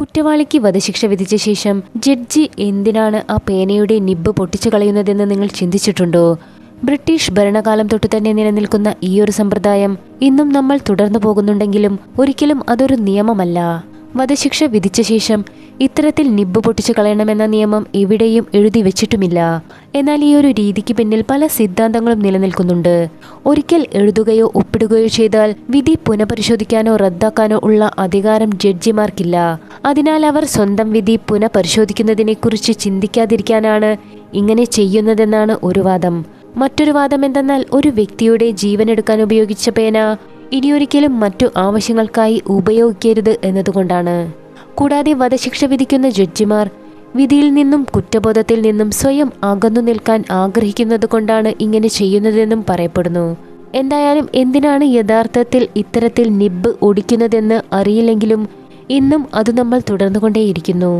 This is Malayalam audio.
കുറ്റവാളിക്ക് വധശിക്ഷ വിധിച്ച ശേഷം ജഡ്ജി എന്തിനാണ് ആ പേനയുടെ നിബ്ബ് പൊട്ടിച്ചു കളയുന്നതെന്ന് നിങ്ങൾ ചിന്തിച്ചിട്ടുണ്ടോ? ബ്രിട്ടീഷ് ഭരണകാലം തൊട്ടു തന്നെ നിലനിൽക്കുന്ന ഈ ഒരു സമ്പ്രദായം ഇന്നും നമ്മൾ തുടർന്നു പോകുന്നുണ്ടെങ്കിലും ഒരിക്കലും അതൊരു നിയമമല്ല. വധശിക്ഷ വിധിച്ച ശേഷം ഇത്തരത്തിൽ നിബ്ബ് പൊട്ടിച്ചു കളയണമെന്ന നിയമം എവിടെയും എഴുതി വെച്ചിട്ടുമില്ല. എന്നാൽ ഈ ഒരു രീതിക്ക് പിന്നിൽ പല സിദ്ധാന്തങ്ങളും നിലനിൽക്കുന്നുണ്ട്. ഒരിക്കൽ എഴുതുകയോ ഒപ്പിടുകയോ ചെയ്താൽ വിധി പുനഃപരിശോധിക്കാനോ റദ്ദാക്കാനോ ഉള്ള അധികാരം ജഡ്ജിമാർക്കില്ല. അതിനാൽ അവർ സ്വന്തം വിധി പുനഃപരിശോധിക്കുന്നതിനെക്കുറിച്ച് ചിന്തിക്കാതിരിക്കാനാണ് ഇങ്ങനെ ചെയ്യുന്നതെന്നാണ് ഒരു വാദം. മറ്റൊരു വാദം എന്തെന്നാൽ ഒരു വ്യക്തിയുടെ ജീവനെടുക്കാൻ ഉപയോഗിച്ച പേന ഇനിയൊരിക്കലും മറ്റു ആവശ്യങ്ങൾക്കായി ഉപയോഗിക്കരുത് എന്നതുകൊണ്ടാണ്. കൂടാതെ വധശിക്ഷ വിധിക്കുന്ന ജഡ്ജിമാർ വിധിയിൽ നിന്നും കുറ്റബോധത്തിൽ നിന്നും സ്വയം അകന്നു നിൽക്കാൻ ആഗ്രഹിക്കുന്നത് കൊണ്ടാണ് ഇങ്ങനെ ചെയ്യുന്നതെന്നും പറയപ്പെടുന്നു. എന്തായാലും എന്തിനാണ് യഥാർത്ഥത്തിൽ ഇത്തരത്തിൽ നിബ്ബ് ഒടിക്കുന്നതെന്ന് അറിയില്ലെങ്കിലും ഇന്നും അത് നമ്മൾ തുടർന്നുകൊണ്ടേയിരിക്കുന്നു.